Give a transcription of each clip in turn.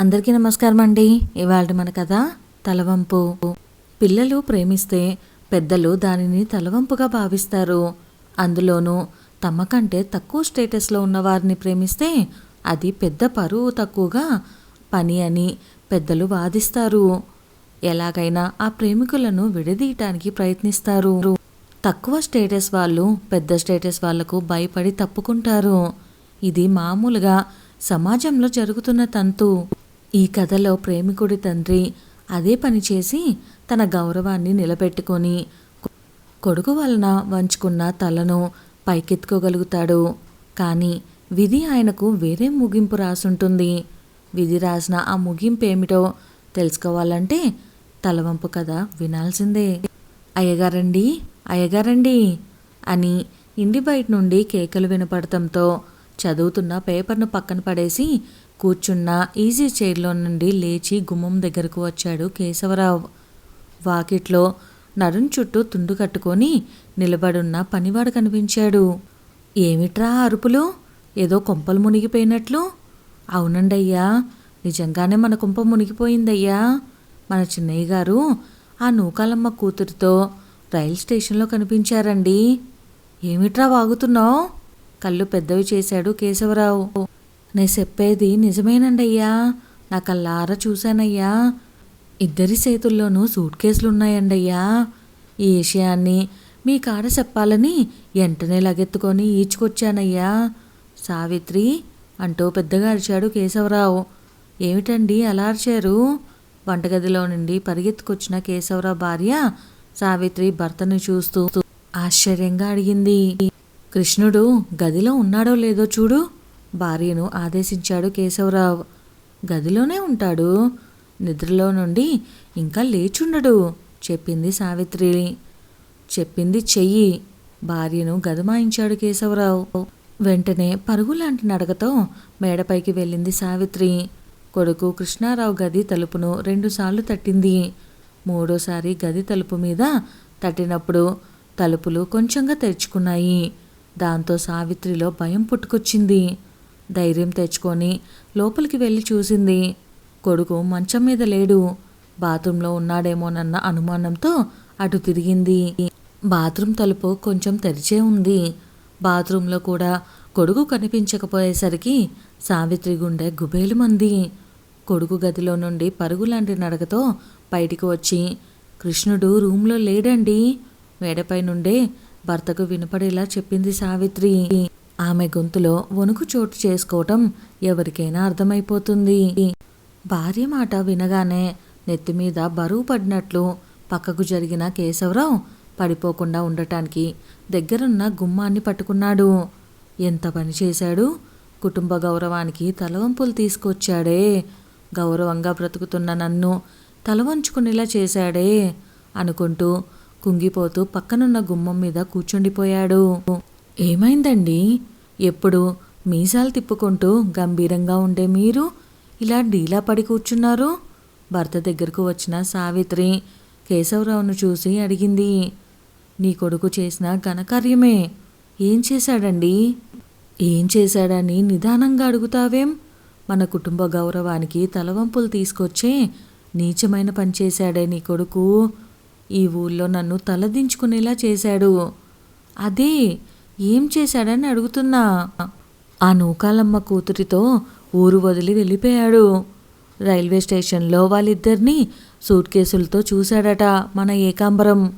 అందరికీ నమస్కారం అండి. ఇవాళ మన కథ తలవంపు. పిల్లలు ప్రేమిస్తే పెద్దలు దానిని తలవంపుగా భావిస్తారు. అందులోనూ తమ కంటే తక్కువ స్టేటస్లో ఉన్నవారిని ప్రేమిస్తే అది పెద్ద పరువు తక్కువగా పని అని పెద్దలు వాదిస్తారు. ఎలాగైనా ఆ ప్రేమికులను విడదీయటానికి ప్రయత్నిస్తారు. తక్కువ స్టేటస్ వాళ్ళు పెద్ద స్టేటస్ వాళ్ళకు భయపడి తప్పుకుంటారు. ఇది మామూలుగా సమాజంలో జరుగుతున్న తంతు. ఈ కథలో ప్రేమికుడి తండ్రి అదే పని చేసి తన గౌరవాన్ని నిలబెట్టుకొని కొడుకు వలన వంచుకున్న తలను పైకెత్తుకోగలుగుతాడు. కానీ విధి ఆయనకు వేరే ముగింపు రాసుంటుంది. విధి రాసిన ఆ ముగింపు ఏమిటో తెలుసుకోవాలంటే తలవంపు కథ వినాల్సిందే. అయ్యగారండి అయ్యగారండి అని ఇంటి బయట నుండి కేకలు వినపడటంతో చదువుతున్న పేపర్ను పక్కన పడేసి కూర్చున్న ఈజీ చైర్లో నుండి లేచి గుమ్మం దగ్గరకు వచ్చాడు కేశవరావు. వాకిట్లో నడుం చుట్టూ తుండు కట్టుకొని నిలబడున్న పనివాడు కనిపించాడు. ఏమిట్రా అరుపులు? ఏదో కొంపలు మునిగిపోయినట్లు? అవునండి అయ్యా నిజంగానే మన కుంప మునిగిపోయిందయ్యా. మన చిన్నయ్య గారు ఆ నూకాలమ్మ కూతురితో రైలు స్టేషన్లో కనిపించారండి. ఏమిట్రా వాగుతున్నావు? కళ్ళు పెద్దవి చేశాడు కేశవరావు. నేను చెప్పేది నిజమేనండి అయ్యా నా కళ్ళారా చూశానయ్యా. ఇద్దరి చేతుల్లోనూ సూట్ కేసులు ఈ విషయాన్ని మీ కాడ చెప్పాలని వెంటనే లగెత్తుకొని ఈడ్చుకొచ్చానయ్యా. సావిత్రి అంటూ పెద్దగా అరిచాడు కేశవరావు. ఏమిటండి అలా అరిచారు? వంటగదిలో నుండి పరిగెత్తుకొచ్చిన కేశవరావు భార్య సావిత్రి భర్తను చూస్తూ ఆశ్చర్యంగా అడిగింది. కృష్ణుడు గదిలో ఉన్నాడో లేదో చూడు. భార్యను ఆదేశించాడు కేశవరావు. గదిలోనే ఉంటాడు. నిద్రలో నుండి ఇంకా లేచుండడు చెప్పింది సావిత్రి. చెప్పింది చెయ్యి భార్యను గదమాయించాడు కేశవరావు. వెంటనే పరుగులాంటి నడకతో మేడపైకి వెళ్ళింది సావిత్రి. కొడుకు కృష్ణారావు గది తలుపును రెండుసార్లు తట్టింది. మూడోసారి గది తలుపు మీద తట్టినప్పుడు తలుపులు కొంచెంగా తెరుచుకున్నాయి. దాంతో సావిత్రిలో భయం పుట్టుకొచ్చింది. ధైర్యం తెచ్చుకొని లోపలికి వెళ్ళి చూసింది కొడుకు మంచం మీద లేడు. బాత్రూంలో ఉన్నాడేమోనన్న అనుమానంతో అటు తిరిగింది. బాత్రూం తలుపు కొంచెం తెరిచే ఉంది. బాత్రూంలో కూడా కొడుకు కనిపించకపోయేసరికి సావిత్రి గుండె గుబేలుమంది. కొడుకు గదిలో నుండి పరుగులాంటి నడకతో బయటికి వచ్చి కృష్ణుడు రూమ్లో లేడండి. మేడపై నుండే భర్తకు వినపడేలా చెప్పింది సావిత్రి. ఆమె గొంతులో వణుకు చోటు చేసుకోవటం ఎవరికైనా అర్థమైపోతుంది. భార్య మాట వినగానే నెత్తి మీద బరువు పడినట్లు పక్కకు జరిగిన కేశవరావు పడిపోకుండా ఉండటానికి దగ్గరున్న గుమ్మాన్ని పట్టుకున్నాడు. ఎంత పని చేశాడు? కుటుంబ గౌరవానికి తలవంపులు తీసుకొచ్చాడే. గౌరవంగా బ్రతుకుతున్న నన్ను తలవంచుకునేలా చేశాడే అనుకుంటూ కుంగిపోతూ పక్కనున్న గుమ్మం మీద కూర్చుండిపోయాడు. ఏమైందండి? ఎప్పుడు మీసాలు తిప్పుకుంటూ గంభీరంగా ఉండే మీరు ఇలా డీలా పడి కూర్చున్నారు? భర్త దగ్గరకు వచ్చిన సావిత్రి కేశవరావును చూసి అడిగింది. నీ కొడుకు చేసిన ఘనకార్యమే. ఏం చేశాడండి? ఏం చేశాడని నిదానంగా అడుగుతావేం? మన కుటుంబ గౌరవానికి తలవంపులు తీసుకొచ్చే నీచమైన పని చేశాడే నీ కొడుకు. ఈ ఊళ్ళో నన్ను తలదించుకునేలా చేశాడు. అదే ఏం చేశాడని అడుగుతున్నా. ఆ నూకాలమ్మ కూతురితో ఊరు వదిలి వెళ్ళిపోయాడు. రైల్వే స్టేషన్లో వాళ్ళిద్దరినీ సూట్ కేసులతో చూశాడట మన ఏకాంబరం.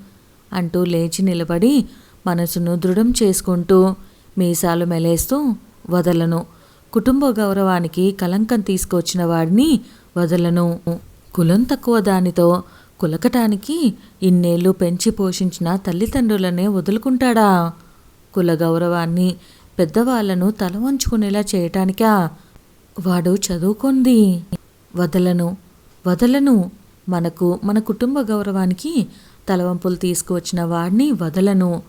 అంటూ లేచి నిలబడి మనసును దృఢం చేసుకుంటూ మీసాలు మెలేస్తూ వదలను. కుటుంబ గౌరవానికి కలంకం తీసుకొచ్చిన వాడిని వదలను. కులం తక్కువ దానితో కులకటానికి ఇన్నేళ్ళు పెంచి పోషించిన తల్లిదండ్రులనే వదులుకుంటాడా? కుల గౌరవాన్ని పెద్దవాళ్ళను తల వంచుకునేలా చేయటానికా? వాడు చదువుకుంది. వదలను వదలను. మనకు మన కుటుంబ గౌరవానికి తలవంపులు తీసుకువచ్చిన వాడిని వదలను.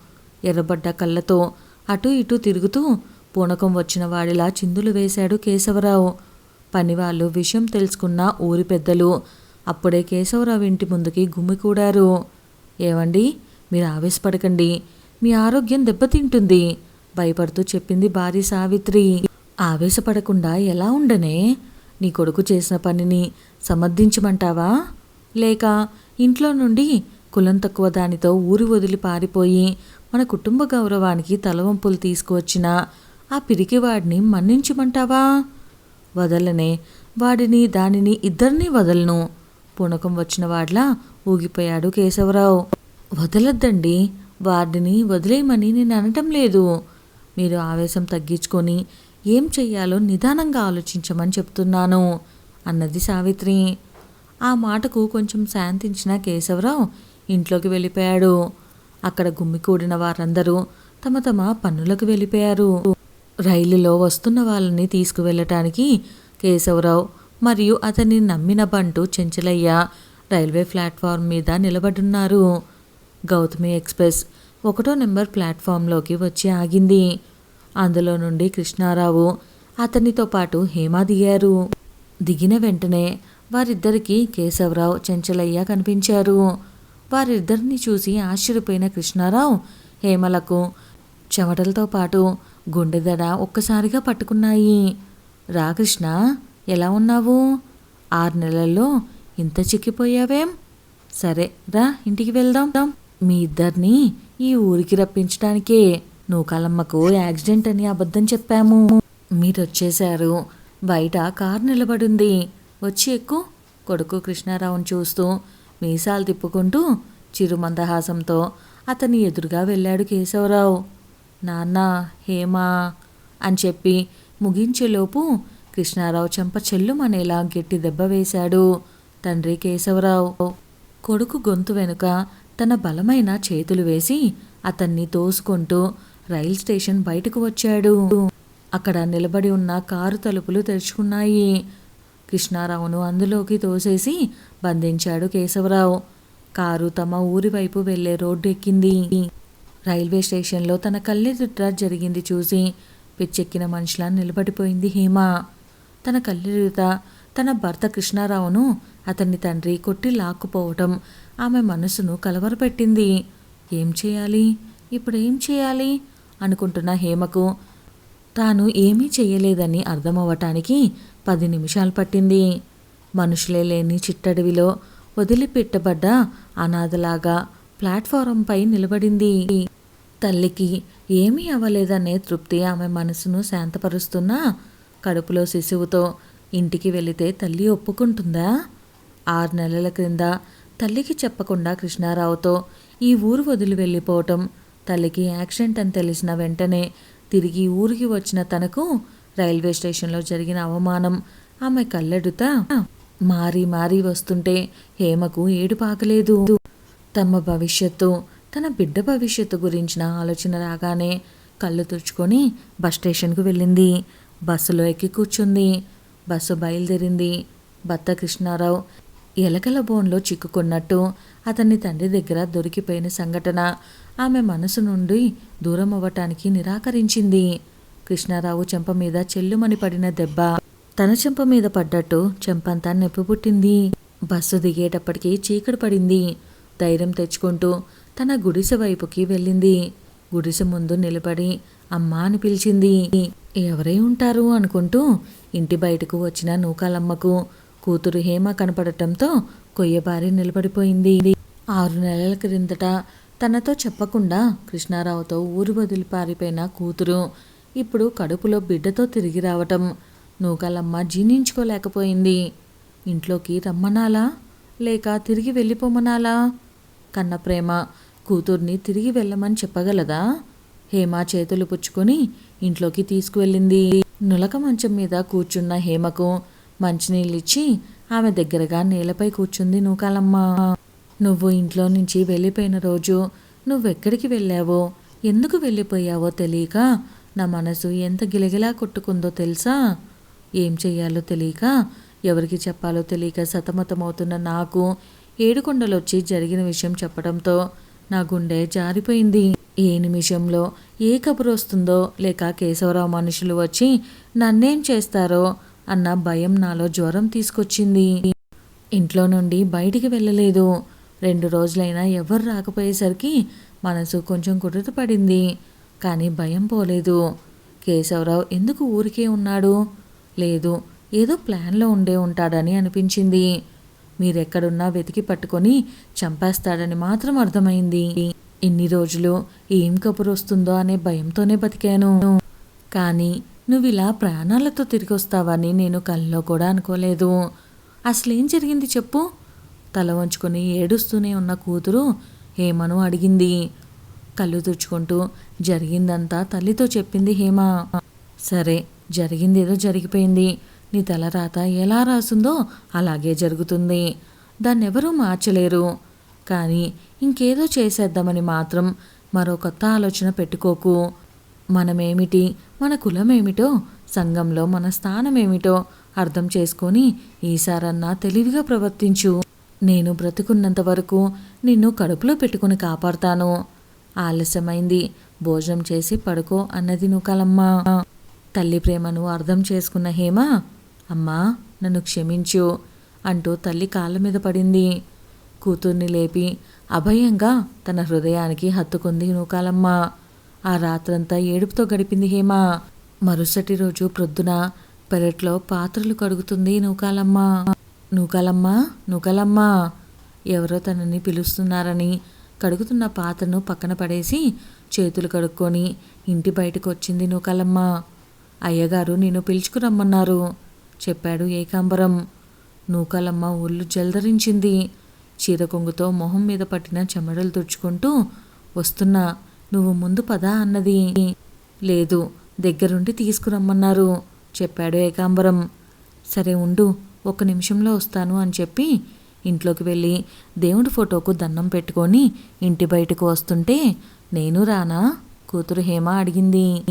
ఎర్రబడ్డ కళ్ళతో అటు ఇటు తిరుగుతూ పూనకం వచ్చిన వాడిలా చిందులు వేశాడు కేశవరావు. పనివాళ్ళు విషయం తెలుసుకున్న ఊరి పెద్దలు అప్పుడే కేశవరావు ఇంటి ముందుకి గుమ్మికూడారు ఏవండి? మీరు ఆవేశపడకండి. మీ ఆరోగ్యం దెబ్బతింటుంది భయపడుతూ చెప్పింది భార్య సావిత్రి. ఆవేశపడకుండా ఎలా ఉండనే? నీ కొడుకు చేసిన పనిని సమర్థించమంటావా? లేక ఇంట్లో నుండి కులం తక్కువ దానితో ఊరి వదిలి పారిపోయి మన కుటుంబ గౌరవానికి తలవంపులు తీసుకువచ్చిన ఆ పిరికివాడిని మన్నించమంటావా? వదలనే. వాడిని దానిని ఇద్దరినీ వదలను. పూనకం వచ్చిన వాడ్లా ఊగిపోయాడు కేశవరావు. వదలొద్దండి. వార్డుని వదిలేయమని నేను అనటం లేదు. మీరు ఆవేశం తగ్గించుకొని ఏం చెయ్యాలో నిదానంగా ఆలోచించమని చెప్తున్నాను అన్నది సావిత్రి. ఆ మాటకు కొంచెం శాంతించిన కేశవరావు ఇంట్లోకి వెళ్ళిపోయాడు. అక్కడ గుమ్మికూడిన వారందరూ తమ తమ పన్నులకు వెళ్ళిపోయారు. రైలులో వస్తున్న వాళ్ళని తీసుకువెళ్ళటానికి కేశవరావు మరియు అతన్ని నమ్మిన బంటు చెంచలయ్య రైల్వే ప్లాట్ఫామ్ మీద నిలబడున్నారు. గౌతమి ఎక్స్ప్రెస్ ఒకటో నెంబర్ ప్లాట్ఫామ్లోకి వచ్చి ఆగింది. అందులో నుండి కృష్ణారావు అతనితో పాటు హేమ దిగారు. దిగిన వెంటనే వారిద్దరికీ కేశవరావు చెంచలయ్య కనిపించారు. వారిద్దరిని చూసి ఆశ్చర్యపోయిన కృష్ణారావు హేమలకు చెమటలతో పాటు గుండెదడ ఒక్కసారిగా పట్టుకున్నాయి. రా కృష్ణ ఎలా ఉన్నావు? ఆరు నెలల్లో ఇంత చిక్కిపోయావేం? సరే రా ఇంటికి వెళ్దాం. మీ ఇద్దరిని ఈ ఊరికి రప్పించడానికే నూకాలమ్మకు యాక్సిడెంట్ అని అబద్ధం చెప్పాము. మీరు వచ్చేశారు బయట కారు నిలబడింది. వచ్చి ఎక్కు. కొడుకు కృష్ణారావుని చూస్తూ మీసాలు తిప్పుకుంటూ చిరుమందహాసంతో అతని ఎదురుగా వెళ్ళాడు కేశవరావు. నాన్న హేమా అని చెప్పి ముగించేలోపు కృష్ణారావు చెంప చెల్లుమనేలా గట్టి దెబ్బ వేశాడు తండ్రి కేశవరావు. కొడుకు గొంతు వెనుక తన బలమైన చేతులు వేసి అతన్ని తోసుకుంటూ రైల్ స్టేషన్ బయటకు వచ్చాడు. అక్కడ నిలబడి ఉన్న కారు తలుపులు తెరుచుకున్నాయి. కృష్ణారావును అందులోకి తోసేసి బంధించాడు కేశవరావు. కారు తమ ఊరి వైపు వెళ్ళే రోడ్డు ఎక్కింది రైల్వే స్టేషన్లో తన కళ్ళెదుట జరిగింది చూసి పిచ్చెక్కిన మనిషిలా నిలబడిపోయింది హేమ. తన కళ్ళెదుట తన భర్త కృష్ణారావును అతని తండ్రి కొట్టి లాక్కుపోవటం ఆమె మనసును కలవరపెట్టింది. ఏం చేయాలి? ఇప్పుడు ఏం చేయాలి? అనుకుంటున్న హేమకు తాను ఏమీ చేయలేదని అర్థమవ్వటానికి పది నిమిషాలు పట్టింది. మనుషులే లేని చిట్టడవిలో వదిలిపెట్టబడ్డ అనాథలాగా ప్లాట్ఫారంపై నిలబడింది. తల్లికి ఏమీ అవ్వలేదనే తృప్తి ఆమె మనసును శాంతపరుస్తున్నా కడుపులో శిశువుతో ఇంటికి వెళితే తల్లి ఒప్పుకుంటుందా? ఆరు నెలల క్రింద తల్లికి చెప్పకుండా కృష్ణారావుతో ఈ ఊరు వదిలి వెళ్ళిపోవటం తల్లికి యాక్సిడెంట్ అని తెలిసిన వెంటనే తిరిగి ఊరికి వచ్చిన తనకు రైల్వే స్టేషన్లో జరిగిన అవమానం ఆమె కళ్ళెడుత మారి మారి వస్తుంటే హేమకు ఏడు పాకలేదు. తమ భవిష్యత్తు తన బిడ్డ భవిష్యత్తు గురించిన ఆలోచన రాగానే కళ్ళు తుడుచుకొని బస్ స్టేషన్కు వెళ్ళింది. బస్సులో ఎక్కి కూర్చుంది. బస్సు బయలుదేరింది. భర్త కృష్ణారావు ఎలకల బోన్లో చిక్కుకున్నట్టు అతన్ని తండ్రి దగ్గర దొరికిపోయిన సంఘటన ఆమె మనసు నుండి దూరం అవ్వటానికి నిరాకరించింది. కృష్ణారావు చెంప మీద చెల్లుమని పడిన దెబ్బ తన చెంప మీద పడ్డట్టు చెంపంతా నొప్పి పుట్టింది. బస్సు దిగేటప్పటికీ చీకటి పడింది. ధైర్యం తెచ్చుకుంటూ తన గుడిసె వైపుకి వెళ్ళింది. గుడిసె ముందు నిలబడి అమ్మా అని పిలిచింది. ఎవరై ఉంటారు అనుకుంటూ ఇంటి బయటకు వచ్చిన నూకాలమ్మకు కూతురు హేమ కనపడటంతో కొయ్యబారి నిలబడిపోయింది. ఆరు నెలల క్రిందట తనతో చెప్పకుండా కృష్ణారావుతో ఊరు వదిలి పారిపోయిన కూతురు ఇప్పుడు కడుపులో బిడ్డతో తిరిగి రావటం నూకాలమ్మ జీర్ణించుకోలేకపోయింది. ఇంట్లోకి రమ్మనాలా? లేక తిరిగి వెళ్ళిపోమనాలా? కన్న ప్రేమ కూతుర్ని తిరిగి వెళ్ళమని చెప్పగలదా? హేమ చేతులు పుచ్చుకొని ఇంట్లోకి తీసుకువెళ్ళింది. నులక మంచం మీద కూర్చున్న హేమకు మంచినీళ్ళిచ్చి ఆమె దగ్గరగా నేలపై కూర్చుంది నూకాలమ్మ. నువ్వు ఇంట్లో నుంచి వెళ్ళిపోయిన రోజు నువ్వెక్కడికి వెళ్ళావో ఎందుకు వెళ్ళిపోయావో తెలియక నా మనసు ఎంత గిలగిలా కొట్టుకుందో తెలుసా? ఏం చెయ్యాలో తెలియక ఎవరికి చెప్పాలో తెలియక సతమతమవుతున్న నాకు ఏడుకొండలొచ్చి జరిగిన విషయం చెప్పడంతో నా గుండె జారిపోయింది. ఏ నిమిషంలో ఏ కబురు వస్తుందో లేక కేశవరావు మనుషులు వచ్చి నన్నేం చేస్తారో అన్న భయం నాలో జ్వరం తీసుకొచ్చింది. ఇంట్లో నుండి బయటికి వెళ్ళలేదు. రెండు రోజులైనా ఎవరు రాకపోయేసరికి మనసు కొంచెం కుదుట పడింది. కానీ భయం పోలేదు. కేశవరావు ఎందుకు ఊరికే ఉన్నాడు? లేదు ఏదో ప్లాన్లో ఉండే ఉంటాడని అనిపించింది. మీరెక్కడున్నా వెతికి పట్టుకొని చంపేస్తాడని మాత్రం అర్థమైంది. ఇన్ని రోజులు ఏం కబురు వస్తుందో అనే భయంతోనే బతికాను. కానీ నువ్వు ఇలా ప్రాణాలతో తిరిగి వస్తావని నేను కల్లో కూడా అనుకోలేదు. అసలేం జరిగింది చెప్పు? తల వంచుకొని ఏడుస్తూనే ఉన్న కూతురు హేమను అడిగింది. కళ్ళు తుడుచుకుంటూ జరిగిందంతా తల్లితో చెప్పింది హేమ. సరే జరిగిందేదో జరిగిపోయింది. నీ తల రాత ఎలా రాసుందో అలాగే జరుగుతుంది. దాన్నెవరూ మార్చలేరు. కానీ ఇంకేదో చేసేద్దామని మాత్రం మరో కొత్త ఆలోచన పెట్టుకోకు. మనమేమిటి? మన కులమేమిటో సంఘంలో మన స్థానమేమిటో అర్థం చేసుకొని ఈసారన్నా తెలివిగా ప్రవర్తించు. నేను బ్రతుకున్నంత వరకు నిన్ను కడుపులో పెట్టుకుని కాపాడుతాను. ఆలస్యమైంది. భోజనం చేసి పడుకో అన్నది నుకలమ్మా తల్లి ప్రేమను అర్థం చేసుకున్న హేమ అమ్మా నన్ను క్షమించు అంటూ తల్లి కాళ్ళ మీద పడింది. కూతుర్ని లేపి అభయంగా తన హృదయానికి హత్తుకుంది నూకాలమ్మ ఆ రాత్రంతా ఏడుపుతో గడిపింది హేమ. మరుసటి రోజు ప్రొద్దున పెరట్లో పాత్రలు కడుగుతుంది నూకాలమ్మ. నూకాలమ్మ నూకాలమ్మ ఎవరో తనని పిలుస్తున్నారని కడుగుతున్న పాత్రను పక్కన పడేసి చేతులు కడుక్కొని ఇంటి బయటకు వచ్చింది నూకాలమ్మ. అయ్యగారు నేను పిలుచుకురమ్మన్నారు చెప్పాడు ఏకాంబరం. నూకాలమ్మ ఒళ్ళు జల్దరించింది. చీర కొంగుతో మొహం మీద పట్టిన చెమటలు తుడుచుకుంటూ వస్తున్నా నువ్వు ముందు పదా అన్నది. లేదు దగ్గరుండి తీసుకురమ్మన్నారు చెప్పాడు ఏకాంబరం. సరే ఉండు ఒక నిమిషంలో వస్తాను అని చెప్పి ఇంట్లోకి వెళ్ళి దేవుడి ఫోటోకు దండం పెట్టుకొని ఇంటి బయటకు వస్తుంటే నేను రానా? కూతురు హేమ అడిగింది.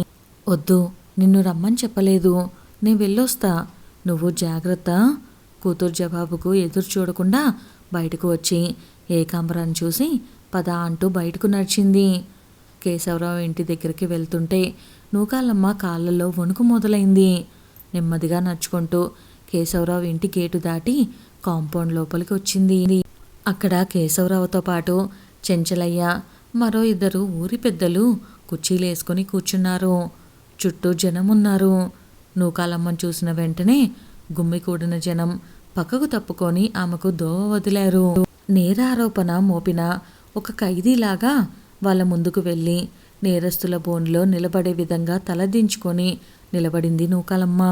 వద్దు నిన్ను రమ్మని చెప్పలేదు. నేను వెళ్ళొస్తా. నువ్వు జాగ్రత్త. కూతురు జవాబుకు ఎదురు చూడకుండా బయటకు వచ్చి ఏకాంబరాన్ని చూసి పద అంటూ బయటకు నడిచింది. కేశవరావు ఇంటి దగ్గరికి వెళ్తుంటే నూకాలమ్మ కాళ్ళలో వణుకు మొదలైంది. నెమ్మదిగా నడుచుకుంటూ కేశవరావు ఇంటి గేటు దాటి కాంపౌండ్ లోపలికి వచ్చింది. అక్కడ కేశవరావుతో పాటు చెంచలయ్య మరో ఇద్దరు ఊరి పెద్దలు కుర్చీలేసుకొని కూర్చున్నారు. చుట్టూ జనం ఉన్నారు నూకాలమ్మను చూసిన వెంటనే గుమ్మికూడిన జనం పక్కకు తప్పుకొని ఆమెకు దోవ వదిలారు. నేరారోపణ మోపిన ఒక ఖైదీలాగా వాళ్ళ ముందుకు వెళ్ళి నేరస్తుల బోన్లో నిలబడే విధంగా తలదించుకొని నిలబడింది నూకాలమ్మ.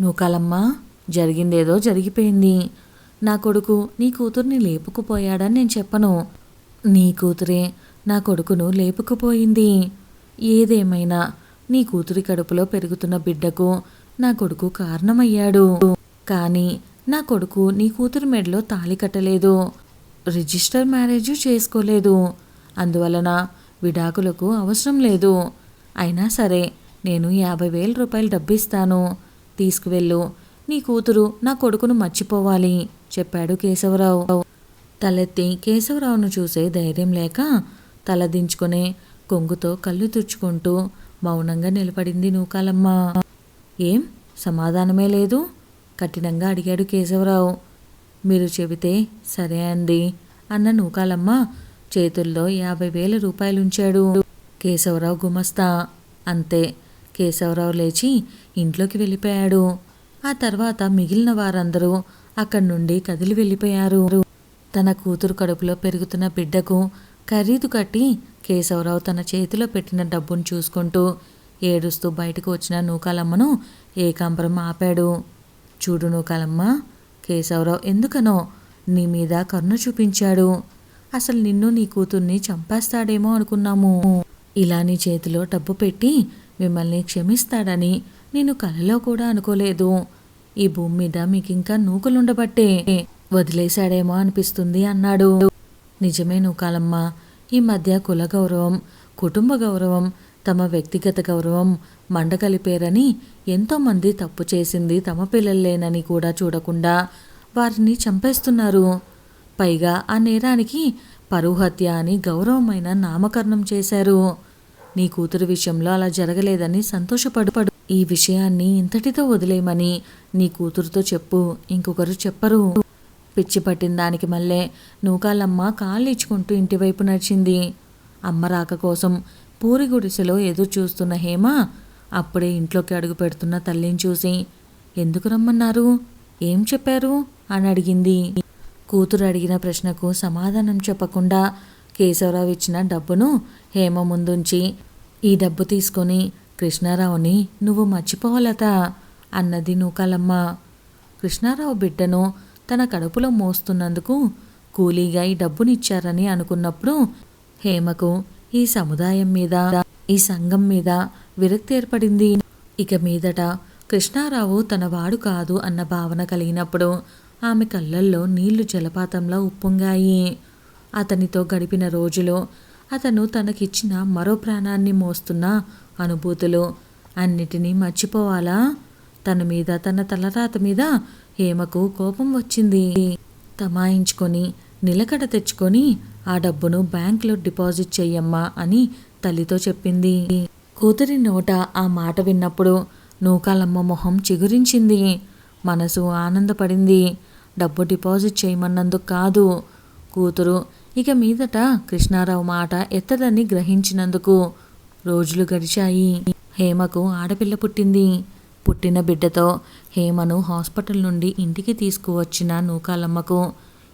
నూకాలమ్మ జరిగిందేదో జరిగిపోయింది. నా కొడుకు నీ కూతుర్ని లేపుకుపోయాడని నేను చెప్పను. నీ కూతురే నా కొడుకును లేపుకుపోయింది. ఏదేమైనా నీ కూతురి కడుపులో పెరుగుతున్న బిడ్డకు నా కొడుకు కారణమయ్యాడు. కానీ నా కొడుకు నీ కూతురు మెడలో తాళి కట్టలేదు. రిజిస్టర్ మ్యారేజ్ చేసుకోలేదు. అందువలన విడాకులకు అవసరం లేదు. అయినా సరే నేను యాభై వేల రూపాయలు డబ్బిస్తాను. తీసుకువెళ్ళు. నీ కూతురు నా కొడుకును మర్చిపోవాలి చెప్పాడు కేశవరావు. తలెత్తి కేశవరావును చూసే ధైర్యం లేక తలదించుకునే కొంగుతో కళ్ళు తుడుచుకుంటూ మౌనంగా నిలబడింది నూకాలమ్మ. ఏం? సమాధానమే లేదు? కఠినంగా అడిగాడు కేశవరావు. మీరు చెబితే సరే అండి అన్న నూకాలమ్మ. చేతుల్లో యాభై వేల రూపాయలుంచాడు. కేశవరావు గుమస్తా. అంతే కేశవరావు లేచి ఇంట్లోకి వెళ్ళిపోయాడు. ఆ తర్వాత మిగిలిన వారందరూ అక్కడి నుండి కదిలి వెళ్ళిపోయారు. తన కూతురు కడుపులో పెరుగుతున్న బిడ్డకు ఖరీదు కట్టి కేశవరావు తన చేతిలో పెట్టిన డబ్బును చూసుకుంటూ ఏడుస్తూ బయటకు వచ్చిన నూకాలమ్మను ఏకాంబరం ఆపాడు. చూడు నూకాలమ్మ కేశవరావు ఎందుకనో నీ మీద కరుణ చూపించాడు. అసలు నిన్ను నీ కూతుర్ని చంపేస్తాడేమో అనుకున్నాము. ఇలా నీ చేతిలో డబ్బు పెట్టి మిమ్మల్ని క్షమిస్తాడని నేను కలలో కూడా అనుకోలేదు. ఈ భూమి మీద మీకింకా నూకలుండబట్టే వదిలేశాడేమో అనిపిస్తుంది అన్నాడు. నిజమే నూకాలమ్మ ఈ మధ్య కుల గౌరవం కుటుంబ గౌరవం తమ వ్యక్తిగత గౌరవం మండగలిపేరని ఎంతోమంది తప్పు చేసింది తమ పిల్లల్లేనని కూడా చూడకుండా వారిని చంపేస్తున్నారు. పైగా ఆ నేరానికి పరువు హత్య అని గౌరవమైన నామకరణం చేశారు. నీ కూతురు విషయంలో అలా జరగలేదని సంతోషపడుపడు. ఈ విషయాన్ని ఇంతటితో వదిలేయమని నీ కూతురుతో చెప్పు. ఇంకొకరు చెప్పరు. పిచ్చి పట్టిన దానికి మళ్ళే నూకాలమ్మ కాళ్ళు ఇచ్చుకుంటూ ఇంటివైపు నడిచింది. అమ్మ రాక కోసం పూరి గుడిసెలో ఎదురు చూస్తున్న హేమ అప్పుడే ఇంట్లోకి అడుగు పెడుతున్న తల్లిని చూసి ఎందుకు రమ్మన్నారు? ఏం చెప్పారు? అని అడిగింది. కూతురు అడిగిన ప్రశ్నకు సమాధానం చెప్పకుండా కేశవరావు ఇచ్చిన డబ్బును హేమ ముందుంచి ఈ డబ్బు తీసుకొని కృష్ణారావుని నువ్వు మర్చిపోవాలత అన్నది నూకాలమ్మ. కృష్ణారావు బిడ్డను తన కడుపులో మోస్తున్నందుకు కూలీగా ఈ డబ్బునిచ్చారని అనుకున్నప్పుడు హేమకు ఈ సముదాయం మీద ఈ సంఘం మీద విరక్తి ఏర్పడింది. ఇక మీదట కృష్ణారావు తన వాడు కాదు అన్న భావన కలిగినప్పుడు ఆమె కళ్ళల్లో నీళ్ళు జలపాతంలో ఉప్పొంగాయి. అతనితో గడిపిన రోజులో అతను తనకిచ్చిన మరో ప్రాణాన్ని మోస్తున్న అనుభూతులు అన్నిటినీ మర్చిపోవాలా? తన మీద తన తలరాత మీద హేమకు కోపం వచ్చింది. తమాయించుకొని నిలకడ తెచ్చుకొని ఆ డబ్బును బ్యాంకులో డిపాజిట్ చెయ్యమ్మా అని తల్లితో చెప్పింది. కూతురి నోట ఆ మాట విన్నప్పుడు నూకాలమ్మ మొహం చిగురించింది. మనసు ఆనందపడింది. డబ్బు డిపాజిట్ చేయమన్నందుకు కాదు. కూతురు ఇక మీదట కృష్ణారావు మాట ఎత్తదని గ్రహించినందుకు రోజులు గడిచాయి. హేమకు ఆడపిల్ల పుట్టింది. పుట్టిన బిడ్డతో హేమను హాస్పిటల్ నుండి ఇంటికి తీసుకువచ్చిన నూకాలమ్మకు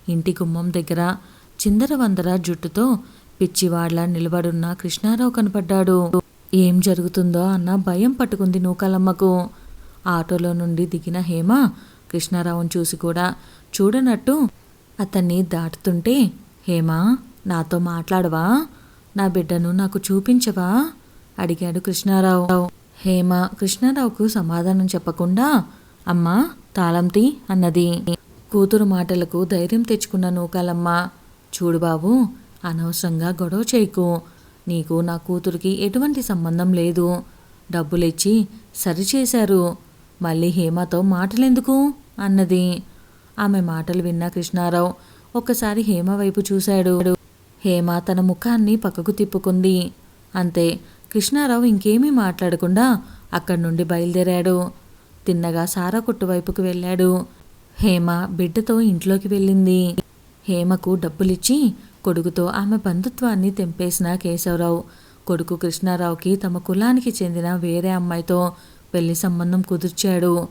ఇంటి గుమ్మం దగ్గర చిందరవందర జుట్టుతో పిచ్చివాడ్లా నిలబడున్న కృష్ణారావు కనపడ్డాడు. ఏం జరుగుతుందో అన్న భయం పట్టుకుంది నూకాలమ్మకు. ఆటోలో నుండి దిగిన హేమ కృష్ణారావును చూసి కూడా చూడనట్టు అతన్ని దాటుతుంటే హేమా నాతో మాట్లాడవా? నా బిడ్డను నాకు చూపించవా? అడిగాడు కృష్ణారావు. హేమ కృష్ణారావుకు సమాధానం చెప్పకుండా అమ్మా తాళంతి అన్నది. కూతురు మాటలకు ధైర్యం తెచ్చుకున్న నూకాలమ్మ చూడు బాబు అనవసరంగా గొడవ చేయకు. నీకు నా కూతురికి ఎటువంటి సంబంధం లేదు. డబ్బులిచ్చి సరిచేశారు. మళ్ళీ హేమతో మాటలెందుకు? అన్నది. ఆమె మాటలు విన్న కృష్ణారావు ఒక్కసారి హేమ వైపు చూశాడు. హేమ తన ముఖాన్ని పక్కకు తిప్పుకుంది. అంతే కృష్ణారావు ఇంకేమీ మాట్లాడకుండా అక్కడి నుండి బయలుదేరాడు. తిన్నగా సారా కొట్టు వైపుకు వెళ్ళాడు. హేమ బిడ్డతో ఇంట్లోకి వెళ్ళింది. హేమకు డబ్బులిచ్చి కొడుకుతో ఆమె బంధుత్వాన్ని తెంపేసిన కేశవరావు కొడుకు కృష్ణారావుకి తమ కులానికి చెందిన వేరే అమ్మాయితో పెళ్ళి సంబంధం కుదుర్చాడు.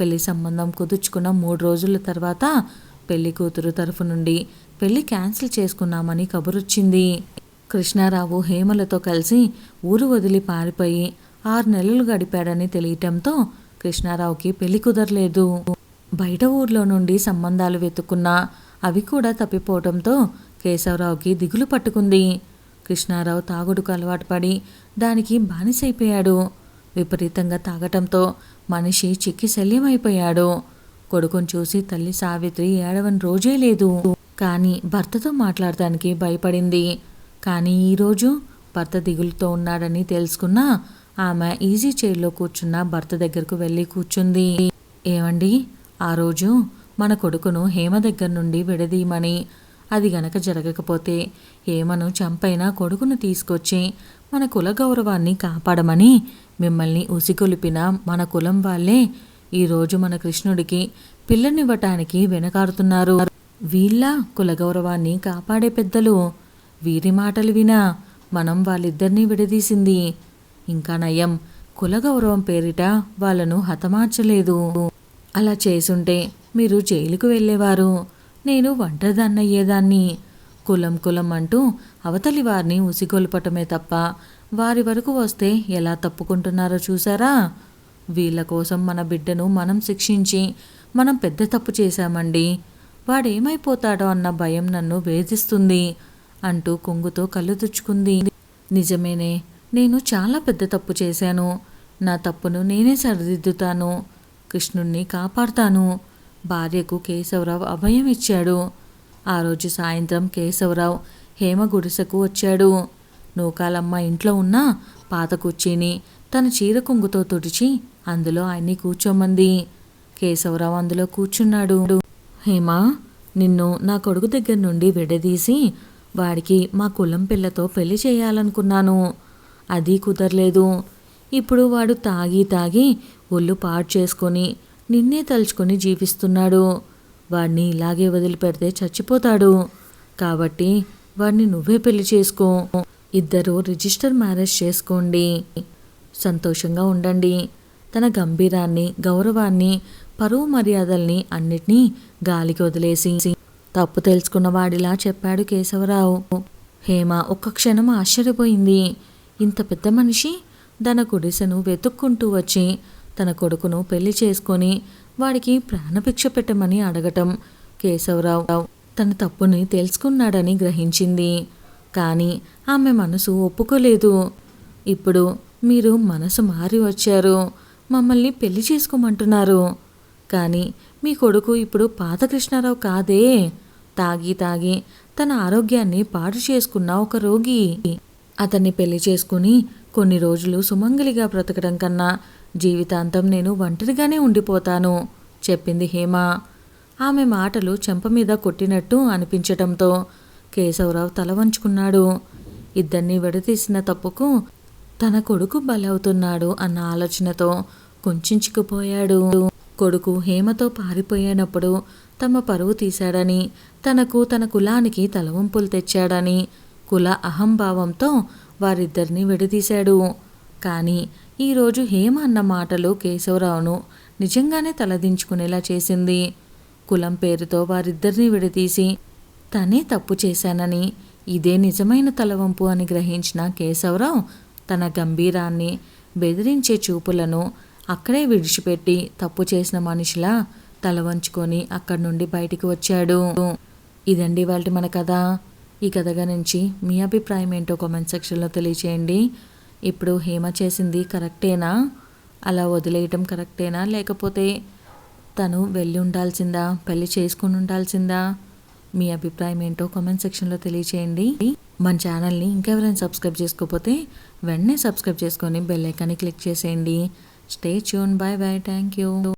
పెళ్ళి సంబంధం కుదుర్చుకున్న మూడు రోజుల తర్వాత పెళ్ళి కూతురు తరఫు నుండి పెళ్ళి క్యాన్సిల్ చేసుకున్నామని కబురొచ్చింది. కృష్ణారావు హేమలతో కలిసి ఊరు వదిలి పారిపోయి ఆరు నెలలు గడిపాడని తెలియటంతో కృష్ణారావుకి పెళ్ళి కుదరలేదు. బయట ఊర్లో నుండి సంబంధాలు వెతుక్కున్నా అవి కూడా తప్పిపోవడంతో కేశవరావుకి దిగులు పట్టుకుంది. కృష్ణారావు తాగుడుకు అలవాటు పడి దానికి బానిసైపోయాడు. విపరీతంగా తాగటంతో మనిషి చిక్కి శల్యమైపోయాడు. కొడుకును చూసి తల్లి సావిత్రి ఏడవని రోజే లేదు. కానీ భర్తతో మాట్లాడటానికి భయపడింది. కానీ ఈరోజు భర్త దిగులుతో ఉన్నాడని తెలుసుకున్న ఆమె ఈజీ చైర్లో కూర్చున్న భర్త దగ్గరకు వెళ్ళి కూర్చుంది. ఏమండి? ఆ రోజు మన కొడుకును హేమ దగ్గర నుండి విడదీయమని. అది గనక జరగకపోతే హేమను చంపైన కొడుకును తీసుకొచ్చి మన కుల గౌరవాన్ని కాపాడమని మిమ్మల్ని ఉసిగొలిపిన మన కులం వాళ్ళే ఈరోజు మన కృష్ణుడికి పిల్లనివ్వటానికి వెనకాడుతున్నారు. వీళ్ళ కుల గౌరవాన్ని కాపాడే పెద్దలు వీరి మాటలు వినా మనం వాళ్ళిద్దరినీ విడదీసింది. ఇంకా నయం కుల గౌరవం పేరిట వాళ్ళను హతమార్చలేదు. అలా చేసుంటే మీరు జైలుకు వెళ్ళేవారు. నేను ఒంటరిదాన్నయ్యేదాన్ని. కులం కులం అంటూ అవతలి వారిని ఉసిగొల్పటమే తప్ప వారి వరకు వస్తే ఎలా తప్పుకుంటున్నారో చూసారా వీళ్ళ కోసం మన బిడ్డను మనం శిక్షించి మనం పెద్ద తప్పు చేశామండి. వాడేమైపోతాడో అన్న భయం నన్ను వేధిస్తుంది అంటూ కొంగుతో కళ్ళు తుచ్చుకుంది నిజమేనే నేను చాలా పెద్ద తప్పు చేశాను. నా తప్పును నేనే సరిదిద్దుతాను. కృష్ణుణ్ణి కాపాడుతాను. భార్యకు కేశవరావు అభయం ఇచ్చాడు. ఆ రోజు సాయంత్రం కేశవరావు హేమ గుడిసెకు వచ్చాడు. నూకాలమ్మ ఇంట్లో ఉన్న పాత కుర్చీని తన చీర కొంగుతో తుడిచి అందులో ఆయన్ని కూర్చోమంది. కేశవరావు అందులో కూర్చున్నాడు. హేమా నిన్ను నా కొడుకు దగ్గర నుండి విడదీసి వాడికి మా కులం పిల్లతో పెళ్ళి చేయాలనుకున్నాను. అది కుదరలేదు. ఇప్పుడు వాడు తాగి తాగి ఒళ్ళు పాడు చేసుకొని నిన్నే తలుచుకొని జీవిస్తున్నాడు. వాడిని ఇలాగే వదిలిపెడితే చచ్చిపోతాడు. కాబట్టి వాడిని నువ్వే పెళ్ళి చేసుకో. ఇద్దరు రిజిస్టర్ మ్యారేజ్ చేసుకోండి. సంతోషంగా ఉండండి. తన గంభీరాన్ని గౌరవాన్ని పరువు మర్యాదల్ని అన్నిటినీ గాలికి వదిలేసి తప్పు తెలుసుకున్న వాడిలా చెప్పాడు కేశవరావు. హేమ ఒక్క క్షణం ఆశ్చర్యపోయింది. ఇంత పెద్ద మనిషి తన గుడిసెను వెతుక్కుంటూ వచ్చి తన కొడుకును పెళ్ళి చేసుకొని వాడికి ప్రాణభిక్ష పెట్టమని అడగటం కేశవరావు తన తప్పుని తెలుసుకున్నాడని గ్రహించింది. కానీ ఆమె మనసు ఒప్పుకోలేదు. ఇప్పుడు మీరు మనసు మారి వచ్చారు. మమ్మల్ని పెళ్ళి చేసుకోమంటున్నారు. కానీ మీ కొడుకు ఇప్పుడు పాత కృష్ణారావు కాదే. తాగి తాగి తన ఆరోగ్యాన్ని పాడు చేసుకున్న ఒక రోగి. అతన్ని పెళ్ళి చేసుకుని కొన్ని రోజులు సుమంగలిగా బ్రతకడం కన్నా జీవితాంతం నేను ఒంటరిగానే ఉండిపోతాను చెప్పింది హేమ. ఆమె మాటలు చెంప మీద కొట్టినట్టు అనిపించటంతో కేశవరావు తల వంచుకున్నాడు. ఇద్దరిని విడదీసిన తప్పుకు తన కొడుకు బలవుతున్నాడు అన్న ఆలోచనతో కుంచుకుపోయాడు. కొడుకు హేమతో పారిపోయినప్పుడు తమ పరువు తీశాడని తనకు తన కులానికి తలవంపులు తెచ్చాడని కుల అహంభావంతో వారిద్దరిని విడదీశాడు. కానీ ఈరోజు హేమ అన్న మాటలు కేశవరావును నిజంగానే తలదించుకునేలా చేసింది. కులం పేరుతో వారిద్దరిని విడదీసి తనే తప్పు చేశానని. ఇదే నిజమైన తలవంపు అని గ్రహించిన కేశవరావు తన గంభీరాన్ని బెదిరించే చూపులను అక్కడే విడిచిపెట్టి తప్పు చేసిన మనిషిలా తల వంచుకొని అక్కడి నుండి బయటికి వచ్చాడు. ఇదండి వాళ్ళ మన కథ. ఈ కథగా నుంచి మీ అభిప్రాయం ఏంటో కామెంట్ సెక్షన్లో తెలియచేయండి. ఇప్పుడు హేమ చేసింది కరెక్టేనా? అలా వదిలేయటం కరెక్టేనా? లేకపోతే తను వెళ్ళి ఉండాల్సిందా? పెళ్ళి చేసుకుని ఉండాల్సిందా? మీ అభిప్రాయం ఏంటో కామెంట్ సెక్షన్లో తెలియచేయండి. మన ఛానల్ని ఇంకెవరైనా సబ్స్క్రైబ్ చేసుకోకపోతే వెంటనే సబ్స్క్రైబ్ చేసుకొని బెల్ ఐకాన్ని క్లిక్ చేసేయండి. Stay tune bye bye thank you